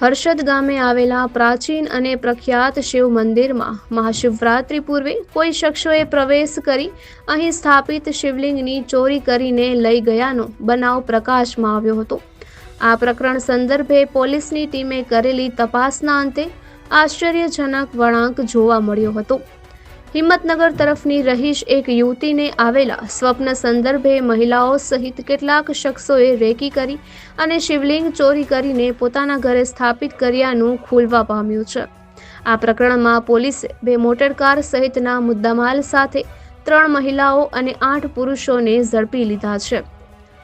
હર્ષદ ગામે આવેલા પ્રાચીન અને પ્રખ્યાત શિવ મંદિરમાં મહાશિવરાત્રિ પૂર્વે કોઈ શખ્સોએ પ્રવેશ કરી અહીં સ્થાપિત શિવલિંગની ચોરી કરીને લઈ ગયાનો બનાવ પ્રકાશમાં આવ્યો હતો. આ પ્રકરણ સંદર્ભે પોલીસની ટીમે કરેલી તપાસના અંતે આશ્ચર્યજનક વળાંક જોવા મળ્યો હતો. હિંમતનગર તરફની રહીશ એક યુવતીને આવેલા સ્વપ્ન સંદર્ભે મહિલાઓ સહિત કેટલાક શખ્સોએ રેકી કરી અને શિવલિંગ ચોરી કરીને પોતાના ઘરે સ્થાપિત કર્યાનું ખુલવા પામ્યું છે. આ પ્રકરણમાં પોલીસે બે મોટરકાર સહિતના મુદ્દામાલ સાથે ત્રણ મહિલાઓ અને આઠ પુરુષોને ઝડપી લીધા છે.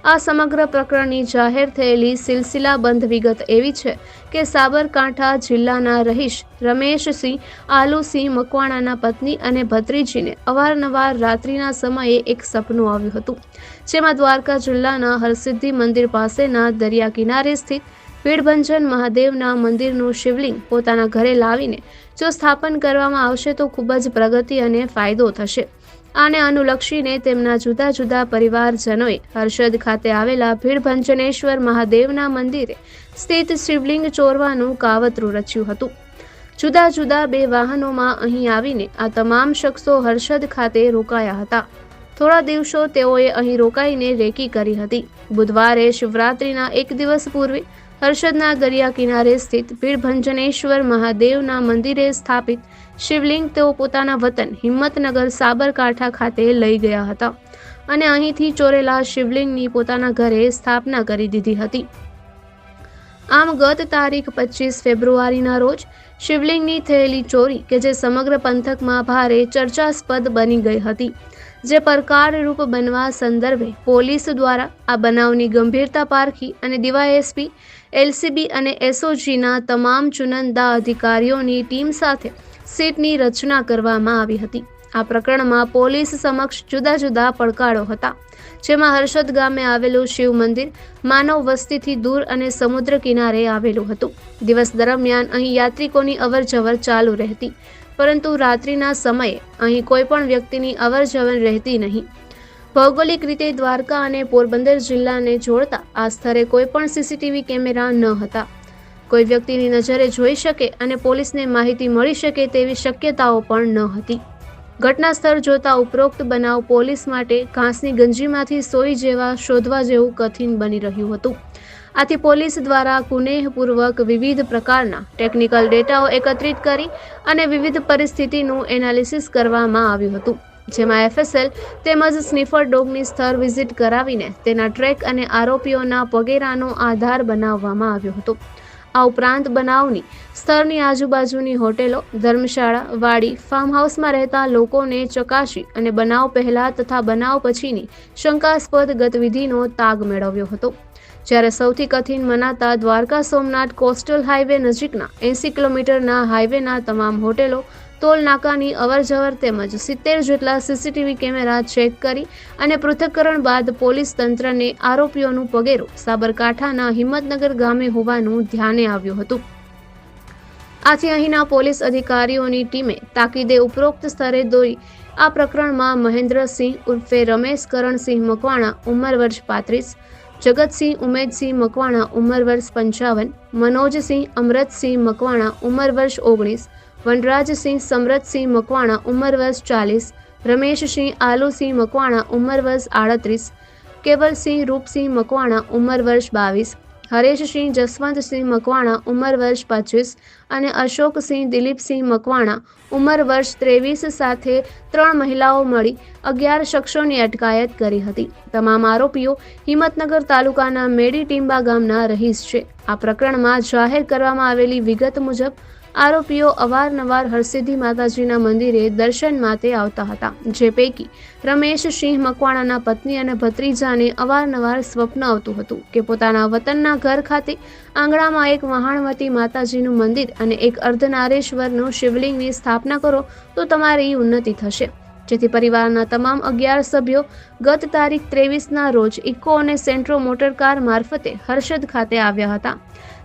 આ સમગ્ર પ્રકરણની જાહેર થયેલી સિલસિલાબંધ વિગત એવી છે કે સાબરકાંઠા જિલ્લાના રહીશ રમેશસિંહ આલુસિંહ મકવાણાના પત્ની અને ભત્રીજીને અવારનવાર રાત્રિના સમયે એક સપનું આવ્યું હતું, જેમાં દ્વારકા જિલ્લાના હરસિદ્ધિ મંદિર પાસેના દરિયા કિનારે સ્થિત પીડભંજન મહાદેવના મંદિરનું શિવલિંગ પોતાના ઘરે લાવીને જો સ્થાપન કરવામાં આવશે તો ખૂબ જ પ્રગતિ અને ફાયદો થશે. આને અનુલક્ષીને તેમના જુદા જુદા પરિવારજનોએ હર્ષદ ખાતે આવેલા ભીડભંજનેશ્વર મહાદેવના મંદિરે સ્થિત શિવલિંગ ચોરવાનું કાવતરું રચ્યું હતું. જુદા જુદા બે વાહનોમાં અહીં આવીને આ તમામ શખ્સો હર્ષદ ખાતે રોકાયા હતા. થોડા દિવસો તેઓએ અહીં રોકાઈને રેકી કરી હતી. બુધવારે શિવરાત્રિના એક દિવસ પૂર્વે હર્ષદના દરિયા કિનારે સ્થિત ભીડભંજનેશ્વર મહાદેવના મંદિરે સ્થાપિત શિવલિંગ તેઓ પોતાના વતન હિંમતનગર સાબરકાંઠા ખાતે લઈ ગયા હતા. અને અહીંથી ચોરેલા શિવલિંગની પોતાના ઘરે સ્થાપના કરી દીધી હતી. આમ ગત તારીખ પચીસ ફેબ્રુઆરીના રોજ શિવલિંગની થયેલી ચોરી કે જે સમગ્ર પંથકમાં ભારે ચર્ચાસ્પદ બની ગઈ હતી, જે પડકારરૂપ બનવા સંદર્ભે પોલીસ દ્વારા આ બનાવની ગંભીરતા પારખી અને ડીવાયએસપી એલસીબી અને એસઓજીના તમામ ચુનંદા અધિકારીઓની ટીમ સાથે સીટની રચના કરવામાં આવી હતી. આ પ્રકરણમાં પોલીસ સમક્ષ જુદા જુદા પડકારો હતા. જેમાં હર્ષદ ગામે આવેલું શિવ મંદિર, માનવ વસ્તીથી દૂર અને સમુદ્ર કિનારે આવેલું હતું. દિવસ દરમિયાન અહીં યાત્રિકોની અવરજવર ચાલુ રહેતી. પરંતુ રાત્રિના સમયે અહીં કોઈ પણ વ્યક્તિની અવરજવર રહેતી નહીં. ભૌગોલિક રીતે દ્વારકા અને પોરબંદર જિલ્લાને જોડતા આ સ્થળે કોઈ પણ સીસીટીવી કેમેરા ન હતા. કોઈ વ્યક્તિની નજરે જોઈ શકે અને પોલીસને માહિતી મળી શકે તેવી શક્યતાઓ પણ ન હતી. ઘટના સ્થળ જોતા ઉપરોક્ત બનાવ પોલીસ માટે ઘાસની ગંજીમાંથી સોઈ જેવા શોધવા જેવું કઠિન બની રહ્યું હતું. આથી પોલીસ દ્વારા કુનેહપૂર્વક વિવિધ પ્રકારના ટેકનિકલ ડેટાઓ એકત્રિત કરી અને વિવિધ પરિસ્થિતિનું એનાલિસિસ કરવામાં આવ્યું હતું. જેમાં એફએસએલ તેમજ સ્નીફર ડોગની સ્થળ વિઝિટ કરાવીને તેના ટ્રેક અને આરોપીઓના પગેરાનો આધાર બનાવવામાં આવ્યો હતો. આ ઉપરાંત બનાવની સ્થળની આજુબાજુની હોટેલો, ધર્મશાળા, વાડી ફાર્મ હાઉસમાં રહેતા લોકોને ચકાસી અને બનાવ પહેલા તથા બનાવ પછીની શંકાસ્પદ ગતિવિધિનો તાગ મેળવ્યો હતો. જ્યારે સૌથી કઠિન મનાતા દ્વારકા સોમનાથ કોસ્ટલ હાઈવે નજીકના એંસી કિલોમીટરના હાઈવેના તમામ હોટેલો ટોલ નાકાની અવરજવર તેમજ સિત્તેર જેટલા સીસીટીવી કેમેરા ચેક કરી અને પૃથ્થકરણ બાદ પોલીસ તંત્રને આરોપીઓનું પગેરું સાબરકાંઠાના હિંમતનગર ગામે હોવાનું ધ્યાને આવ્યું હતું. આથી અહીંના પોલીસ અધિકારીઓની ટીમે તાકીદે ઉપરોક્ત સ્તરે દોરી. આ પ્રકરણમાં મહેન્દ્રસિંહ ઉર્ફે રમેશ કરણસિંહ મકવાણા ઉંમર વર્ષ પાંત્રીસ, જગતસિંહ ઉમેદસિંહ મકવાણા ઉંમર વર્ષ પંચાવન, મનોજસિંહ અમરતસિંહ મકવાણા ઉંમર વર્ષ ઓગણીસ વનરાજસિંહ સમરતસિંહ મકવાણા ઉંમર વર્ષ ચાલીસ, રમેશસિંહ આલુસિંહ મકવાણા ઉંમર વર્ષ આડત્રીસ, કેવલસિંહ રૂપસિંહ મકવાણા ઉંમર વર્ષ બાવીસ, હરેશસિંહ જસવંતસિંહ મકવાણા ઉંમર વર્ષ પચીસ અને અશોકસિંહ દિલીપસિંહ મકવાણા ઉંમર વર્ષ ત્રેવીસ સાથે ત્રણ મહિલાઓ મળી અગિયાર શખ્સોની અટકાયત કરી હતી. તમામ આરોપીઓ હિંમતનગર તાલુકાના મેડી ટીંબા ગામના રહીશ છે. આ પ્રકરણમાં જાહેર કરવામાં આવેલી વિગત મુજબ આરોપીઓ અવારનવાર હરસિદ્ધિ માતાજીના મંદિરે દર્શન માટે આવતા હતા. જે પૈકી રમેશ, સિંહ મકવાણાના પત્ની અને ભત્રીજાને અવારનવાર સ્વપ્ન આવતું હતું કે પોતાના વતનના ઘર ખાતે આંગણામાં એક વહાણવતી માતાજીનું મંદિર અને એક અર્ધનારેશ્વરનું શિવલિંગની સ્થાપના કરો તો તમારી ઉન્નતિ થશે. જેથી પરિવારના તમામ અગિયાર સભ્યો ગત તારીખ ત્રેવીસના રોજ ઇકો અને સેન્ટ્રો મોટરકાર મારફતે હર્ષદ ખાતે આવ્યા હતા.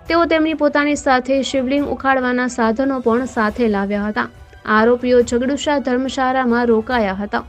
તેઓ તેમની પોતાની સાથે શિવલિંગ ઉખાડવાના સાધનો પણ સાથે લાવ્યા હતા. આરોપીઓ ઝગડુશા ધર્મશાળામાં રોકાયા હતા.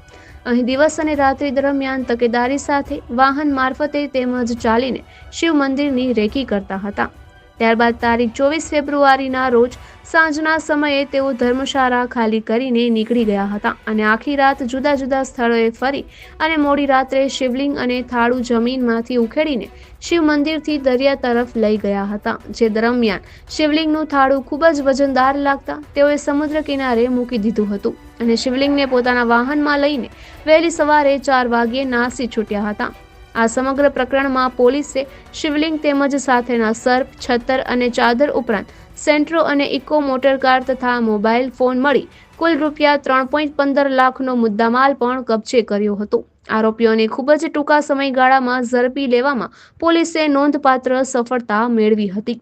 અહીં દિવસ અને રાત્રિ દરમિયાન તકેદારી સાથે વાહન મારફતે તેમજ ચાલીને શિવ મંદિરની રેકી કરતા હતા. ત્યારબાદ તારીખ ચોવીસ ફેબ્રુઆરીના રોજ સાંજના સમયે તેઓ ધર્મશાળા ખાલી કરીને નીકળી ગયા હતા અને આખી રાત જુદા જુદા સ્થળોએ ફરી અને મોડી રાત્રે શિવલિંગ અને થાળું જમીનમાંથી ઉખેડીને શિવ મંદિરથી દરિયા તરફ લઈ ગયા હતા. જે દરમિયાન શિવલિંગનું થાળું ખૂબ જ વજનદાર લાગતા તેઓએ સમુદ્ર કિનારે મૂકી દીધું હતું અને શિવલિંગને પોતાના વાહનમાં લઈને વહેલી સવારે ચાર વાગ્યે નાસી છૂટ્યા હતા. આ સમગ્ર પ્રકરણમાં પોલીસે શિવલિંગ તેમજ સાથેના સર્પ, છત્તર અને ચાદર ઉપરાંત સેન્ટ્રો અને ઇકો મોટરકાર તથા મોબાઈલ ફોન મળી કુલ રૂપિયા ત્રણ પોઈન્ટ પંદર લાખનો મુદ્દામાલ પણ કબજે કર્યો હતો. આરોપીઓને ખૂબ જ ટૂંકા સમયગાળામાં ઝડપી લેવામાં પોલીસે નોંધપાત્ર સફળતા મેળવી હતી.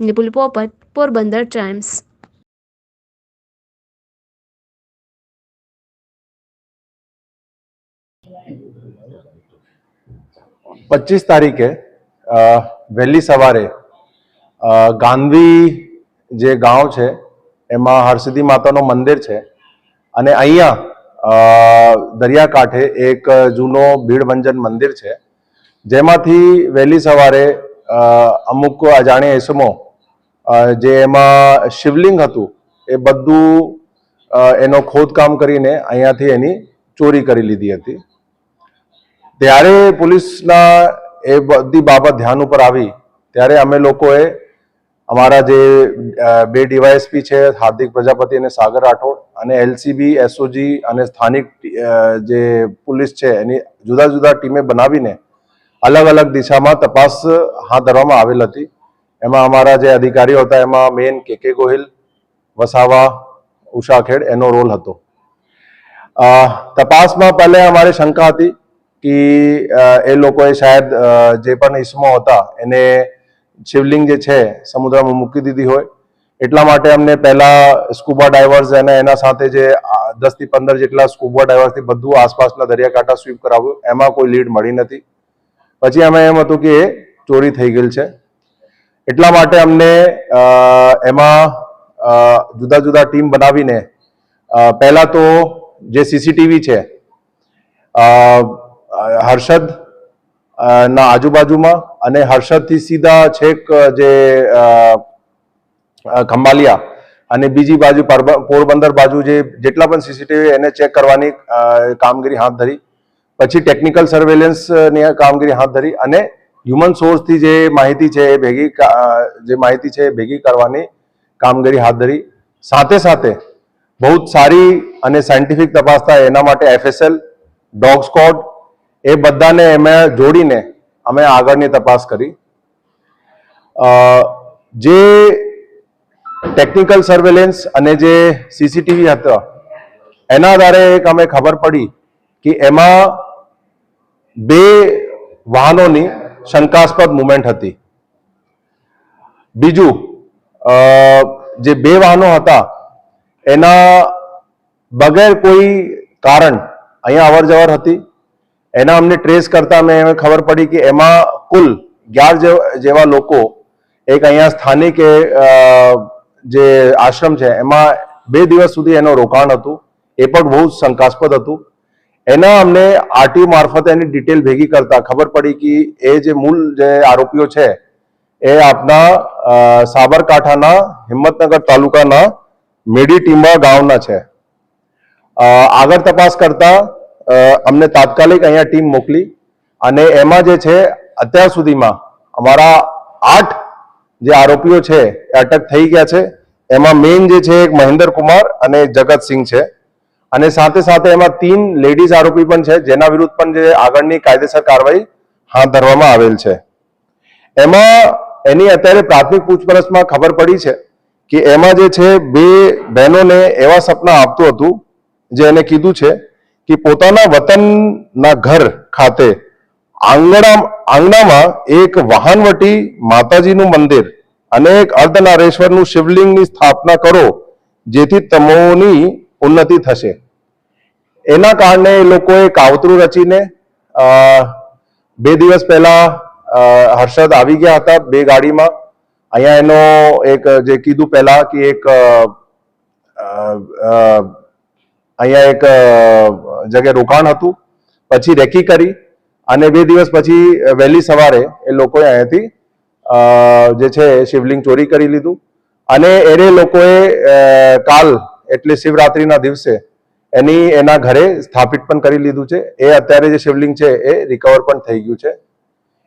નિપુલ પોપટ પોરબંદર ટાઈમ્સ. પચીસ તારીખે વહેલી સવારે ગાંધી જે ગાંવ છે, એમાં હરસિદ્ધિ માતાનું મંદિર છે અને અહીંયા દરિયાકાંઠે એક જૂનો ભીડભંજન મંદિર છે. જેમાંથી વહેલી સવારે અમુક અજાણી ઇસમો જે એમાં શિવલિંગ હતું, એ બધું એનો ખોદકામ કરીને અહીંયાથી એની ચોરી કરી લીધી હતી. ત્યારે પોલીસના એ બધી બાબત ધ્યાન ઉપર આવી. ત્યારે અમે લોકોએ અમારા જે બે ડીવાયએસપી છે, હાર્દિક પ્રજાપતિ અને સાગર રાઠોડ અને એલસીબી, એસઓજી અને સ્થાનિક જે પોલીસ છે, એની જુદા જુદા ટીમે બનાવીને અલગ અલગ દિશામાં તપાસ હાથ ધરવામાં આવેલ હતી. એમાં અમારા જે અધિકારીઓ હતા, એમાં મેન કે કે ગોહિલ, વસાવા ઉષાખેડ એનો રોલ હતો. તપાસમાં પહેલે અમારી શંકા હતી કે એ લોકોએ શાયદ જે પણ ઈસમો હતા, એને શિવલિંગ જે છે, સમુદ્રમાં મૂકી દીધી હોય. એટલા માટે અમને પહેલા સ્કૂબા ડાઇવર્સ અને એના સાથે જે દસથી પંદર જેટલા સ્કૂબા ડાઇવર્સથી બધું આસપાસના દરિયાકાંઠા સ્વીપ કરાવ્યું. એમાં કોઈ લીડ મળી નથી. પછી અમે એમ હતું કે એ ચોરી થઈ ગયેલ છે. એટલા માટે અમને એમાં જુદા જુદા ટીમ બનાવીને પહેલાં તો જે સીસીટીવી છે હર્ષદ ના આજુબાજુમાં અને હર્ષદથી સીધા છેક જે ખંભાલિયા અને બીજી બાજુ પરબ- પોરબંદર બાજુ જે જેટલા પણ સીસીટીવી એને ચેક કરવાની કામગીરી હાથ ધરી. પછી ટેકનિકલ સર્વેલન્સની કામગીરી હાથ ધરી અને હ્યુમન સોર્સથી જે માહિતી છે એ ભેગી જે માહિતી છે એ ભેગી કરવાની કામગીરી હાથ ધરી. સાથે સાથે બહુ સારી અને સાયન્ટિફિક તપાસ થાય એના માટે એફએસએલ ડોગ સ્કોડ એ બધાને એમે જોડીને અમે આગળની તપાસ કરી. જે ટેકનિકલ સર્વેલન્સ અને જે સીસીટીવી હતા, એના આધારે એક અમે ખબર પડી કે એમાં બે વાહનોની શંકાસ્પદ મુવમેન્ટ હતી. બીજું જે બે વાહનો હતા, એના બગેર કોઈ કારણ અહીંયા અવર જવર હતી. એના અમને ટ્રેસ કરતા અમને ખબર પડી કે એમાં કુલ અગિયાર જેવ- લોકો એક અહીંયા સ્થાનિક જે આશ્રમ છે, એમાં બે દિવસ સુધી એનું રોકાણ હતું. એ પણ બહુ શંકાસ્પદ હતું. એના અમને આરટીઓ મારફતે એની ડિટેલ ભેગી કરતા ખબર પડી કે એ જે મૂળ જે આરોપીઓ છે, એ આપના સાબરકાંઠાના, હિંમતનગર તાલુકાના મેડી ટીંબા ગામના છે. આગળ તપાસ કરતા અમને તાત્કાલિક અહીંયા ટીમ મોકલી અને એમાં જે છે, અત્યાર સુધીમાં અમારા આઠ જે આરોપીઓ છે, એ અટક થઈ ગયા છે. એમાં મેઇન જે છે, એક મહેન્દ્ર કુમાર અને જગતસિંહ છે. અને સાથે સાથે એમાં તીન લેડીઝ આરોપી પણ છે, જેના વિરુદ્ધ પણ જે આગળની કાયદેસર કાર્યવાહી હાથ ધરવામાં આવેલ છે. એમાં એની અત્યારે પ્રાથમિક પૂછપરછમાં ખબર પડી છે કે એમાં જે છે, બે બહેનોને એવા સપના આપતું હતું, જે એને કીધું છે કે પોતાના વતનના ઘર ખાતે આંગણા, આંગણામાં એક વાહનવટી માતાજીનું મંદિર અને એક અર્ધનારેશ્વરનું શિવલિંગની સ્થાપના કરો, જેથી તમોની ઉન્નતિ થશે. એના કારણે એ લોકોએ કાવતરું રચીને બે દિવસ પહેલા હર્ષદ આવી ગયા હતા બે ગાડીમાં. અહીંયા એનો એક જે કીધું પહેલા કે એક અહીંયા એક જગ્યાએ રોકાણ હતું, પછી રેકી કરી અને બે દિવસ પછી વહેલી સવારે એ લોકોએ અહીંયાથી જે છે શિવલિંગ ચોરી કરી લીધું અને એને લોકોએ કાલ, એટલે શિવરાત્રિના દિવસે એની, એના ઘરે સ્થાપિત પણ કરી લીધું છે. એ અત્યારે જે શિવલિંગ છે એ રિકવર પણ થઈ ગયું છે.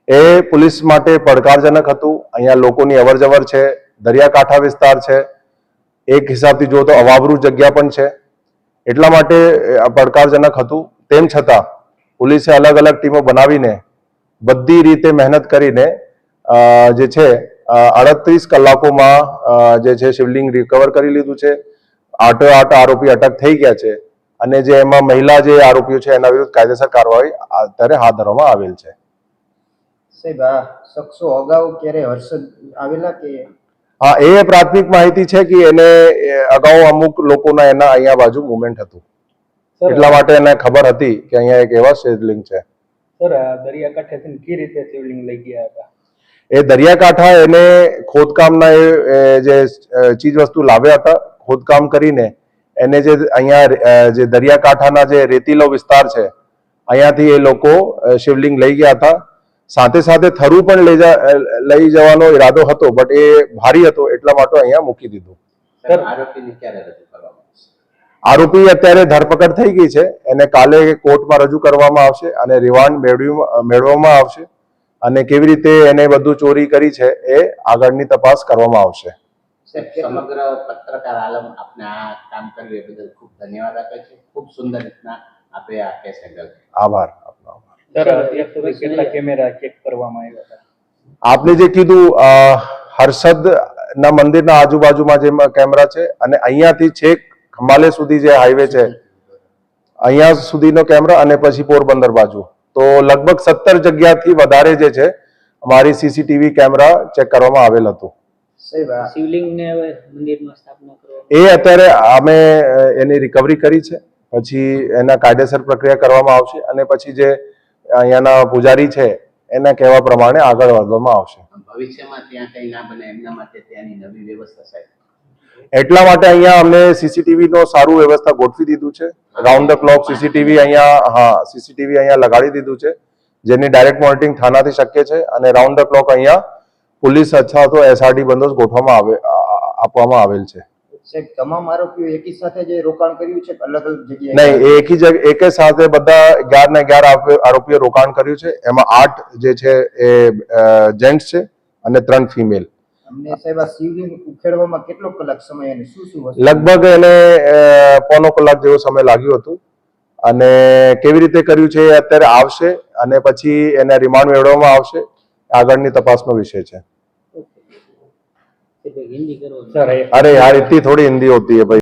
એ પોલીસ માટે પડકારજનક હતું. અહીંયા લોકોની અવરજવર છે, દરિયાકાંઠા વિસ્તાર છે. એક હિસાબથી જો તો અવાવરૂ જગ્યા પણ છે. એટલા માટે પડકારજનક હતું. તેમ છતાં, પોલીસે અલગ અલગ ટીમો બનાવીને, બધી રીતે મહેનત કરીને જે છે અડત્રીસ કલાકોમાં જે છે, શિવલિંગ રિકવર કરી લીધું છે. આટો આઠ આરોપી અટક થઈ ગયા છે. અને જે એમાં મહિલા જે આરોપીઓ છે, એના વિરુદ્ધ કાયદેસર કાર્યવાહી અત્યારે હાથ ધરવામાં આવેલ છે. સાહેબ, આ શખ્સો અગાઉ ક્યારે હર્ષદ આવેલા કે હા એ પ્રાથમિક માહિતી છે કે એને અગાઉ અમુક લોકોના એના અહીંયા બાજુ મુવમેન્ટ હતું. એટલા માટે એને ખબર હતી કે અહીંયા એક એવા શિવલિંગ છે. સર દરિયાકાંઠેથી કઈ રીતે શિવલિંગ લઈ ગયા હતા? એ દરિયાકાંઠા એને ખોદકામના એ એ જે ચીજ વસ્તુ લાવ્યા હતા ખોદકામ કરીને એને જે અહીંયા જે દરિયાકાંઠાના જે રેતીલો વિસ્તાર છે અહીંયાથી એ લોકો શિવલિંગ લઈ ગયા હતા. સાથે સાથે થરું પણ લઈ જા લઈ જવાનો ઈરાદો હતો બટ એ ભારી હતો એટલા માટે અહીંયા મૂકી દીધું. આરોપી અત્યારે ધરપકડ થઈ ગઈ છે એને કાલે કોર્ટમાં રજૂ કરવામાં આવશે અને રિમાન્ડ મેળવી મેળવવામાં આવશે. અને કેવી રીતે એને બધું ચોરી કરી છે એ આગળની તપાસ કરવામાં આવશે. સમગ્ર પત્રકાર આલમ આપને આ કામ કર્યું એ બદલ ખૂબ ધન્યવાદ આપે છે. ખૂબ સુંદર રીતના આપે આ કેસ હેન્ડલ આભાર આપનો આભાર. આપને જે કીધું હર્ષદ ના મંદિરના આજુબાજુમાં જે કેમેરા છે અને અહીંયાથી છેક ખંભાલે સુધી જે હાઈવે છે અહીંયા સુધીનો કેમેરા અને પછી પોરબંદર બાજુ. તો લગભગ સત્તર જગ્યાથી વધારે જે છે અમારી સીસીટીવી કેમેરા ચેક કરવામાં આવેલ હતું. એ અત્યારે અમે એની રિકવરી કરી છે. પછી એના કાયદેસર પ્રક્રિયા કરવામાં આવશે અને પછી જે અહીંયાના પૂજારી છે એના કહેવા પ્રમાણે આગળ વધવામાં આવશે. ભવિષ્યમાં ત્યાં કંઈ ના બને એમના માટે ત્યાંની નવી વ્યવસ્થા સાહેબ. એટલા માટે અહીંયા અમને સીસીટીવી નો સારું વ્યવસ્થા ગોઠવી દીધું છે. રાઉન્ડ ધ ક્લોક સીસીટીવી અહીંયા હા સીસીટીવી અહીંયા લગાડી દીધું છે જેની ડાયરેક્ટ મોનિટરિંગ થાનાથી શક્ય છે અને રાઉન્ડ ધ ક્લોક અહીંયા પોલીસ અથવા તો એસઆરડી બંદોબસ્ત ગોઠવવામાં આવે આપવામાં આવેલ છે. તમામ આરોપીઓ એકી સાથે જે રોકાણ કર્યું છે? અલગ અલગ જગ્યાએ? નહીં એકી જગ એકે સાથે બધા અગિયાર ને અગિયાર આરોપીઓ રોકાણ કર્યું છે. એમાં આઠ જે છે એ જેન્ટ્સ છે અને ત્રણ ફિમેલ અમને સાહેબ આ શિવલિંગ ઉખેડવામાં કેટલો કલાક સમય અને શું શું લગભગ એને પોનો પોણો કલાક જેવો સમય લાગ્યો હતો. અને કેવી રીતે કર્યું છે એ અત્યારે આવશે અને પછી એને રિમાન્ડ મેળવવામાં આવશે. આગળની તપાસનો વિષય છે. अरे यार इतनी थोड़ी हिंदी होती है भाई